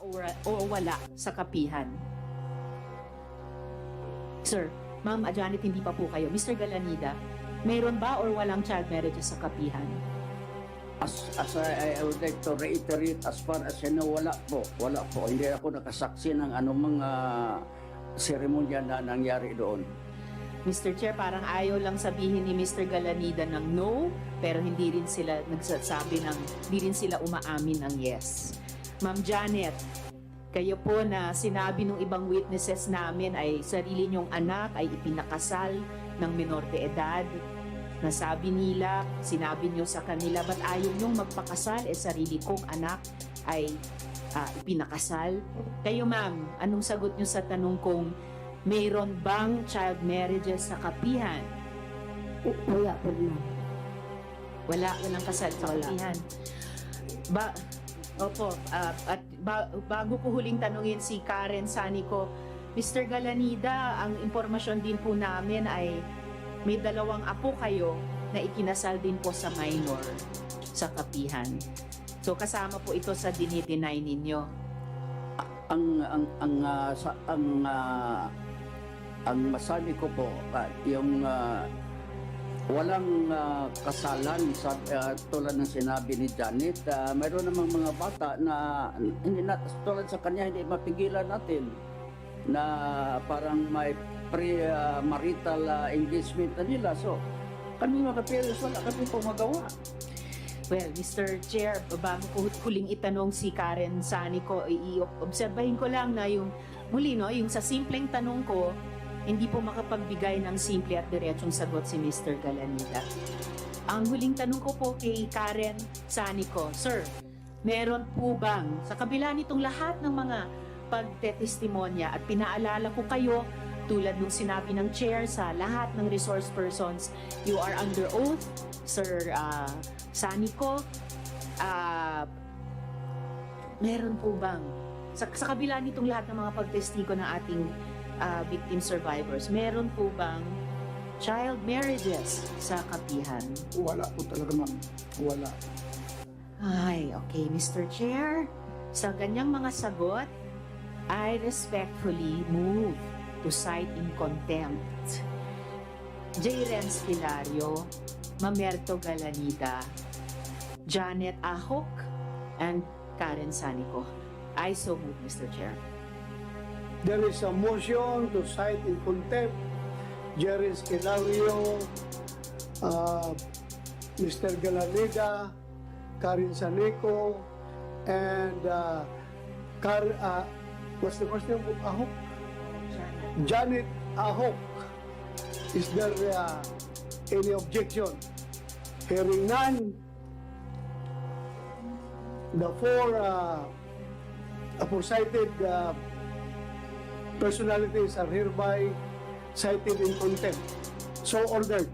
o, wala sa kapihan? Sir, Ma'am Janet, hindi pa po kayo. Mr. Galanida, mayroon ba or walang child marriages sa kapihan? As, as I, I would like to reiterate, as far as I know, wala po. Wala po. Hindi ako nakasaksi ng anumang uh, seremonya na nangyari doon. Mr. Chair, parang ayaw lang sabihin ni Mr. Galanida ng no, pero hindi rin sila nagsasabi ng, hindi rin sila umaamin ng yes. Ma'am Janet, kayo po na sinabi ng ibang witnesses namin ay sarili niyong anak ay ipinakasal ng minor de edad. Nasabi nila, sinabi niyo sa kanila, ba't ayaw niyong magpakasal? Eh, sarili kong anak ay ah, ipinakasal. Kayo ma'am, anong sagot niyo sa tanong kong mayroon bang child marriages sa kapihan? Wala po na. Wala, walang kasal sa Wala. kapihan. Ba, opo, ah, at ba- bago ko huling tanungin si Karen Sanico, Mr. Galanida, ang impormasyon din po namin ay may dalawang apo kayo na ikinasal din po sa minor sa kapihan. So kasama po ito sa dinideny ninyo. Ang ang ang ah, sa, ang ah, ang masabi ko po ah, yung ah, walang ah, kasalan sa ah, tulad ng sinabi ni Janet ah, mayroon namang mga bata na hindi na tulad sa kanya hindi mapigilan natin na parang may pre-marital engagement na nila so kami mga parents wala kami po magawa Well, Mr. Chair, bago ko huling itanong si Karen Sanico, i-obserbahin ko lang na yung muli, no, yung sa simpleng tanong ko, hindi po makapagbigay ng simple at diretsong sagot si Mr. Galanida. Ang huling tanong ko po kay Karen Sanico, Sir, meron po bang, sa kabila nitong lahat ng mga pagtetestimonya at pinaalala ko kayo, tulad nung sinabi ng chair sa lahat ng resource persons, you are under oath, Sir ah, Sanico, ah, meron po bang, sa, sa kabila nitong lahat ng mga pagtestigo ng ating ah, victim survivors, meron po bang child marriages sa kapihan? Wala po talaga ma'am. Wala. Ay, okay, Mr. Chair. Sa ganyang mga sagot, I respectfully move to cite in contempt J. Renz Pilario, Mamerto Galanida, Janet Ahok, and Karen Sanico. I so move, Mr. Chair. There is a motion to cite in contempt Jerry Esquilario, uh, Mr. Galanida, Karin Sanico, and uh, Kar, uh, what's the name? Ahok? Janet Ahok. Is there uh, any objection? Hearing none, the four uh, aforecited uh, personalities are hereby cited in contempt. So ordered.